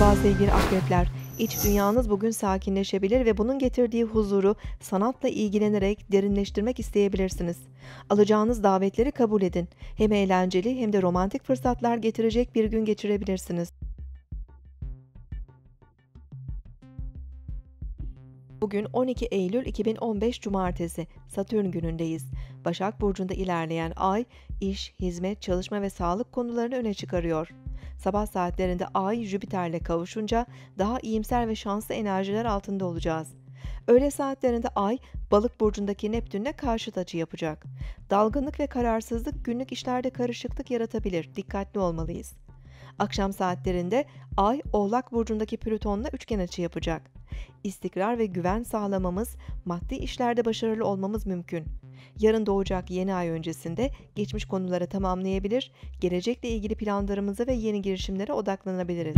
Merhaba sevgili akrepler. İç dünyanız bugün sakinleşebilir ve bunun getirdiği huzuru sanatla ilgilenerek derinleştirmek isteyebilirsiniz. Alacağınız davetleri kabul edin. Hem eğlenceli hem de romantik fırsatlar getirecek bir gün geçirebilirsiniz. Bugün 12 Eylül 2015 Cumartesi, Satürn günündeyiz. Başak Burcu'nda ilerleyen ay, iş, hizmet, çalışma ve sağlık konularını öne çıkarıyor. Sabah saatlerinde ay Jüpiter'le kavuşunca daha iyimser ve şanslı enerjiler altında olacağız. Öğle saatlerinde ay balık burcundaki Neptün'le karşıt açı yapacak. Dalgınlık ve kararsızlık günlük işlerde karışıklık yaratabilir. Dikkatli olmalıyız. Akşam saatlerinde ay Oğlak burcundaki Plüton'la üçgen açı yapacak. İstikrar ve güven sağlamamız, maddi işlerde başarılı olmamız mümkün. Yarın doğacak yeni ay öncesinde geçmiş konuları tamamlayabilir, gelecekle ilgili planlarımıza ve yeni girişimlere odaklanabiliriz.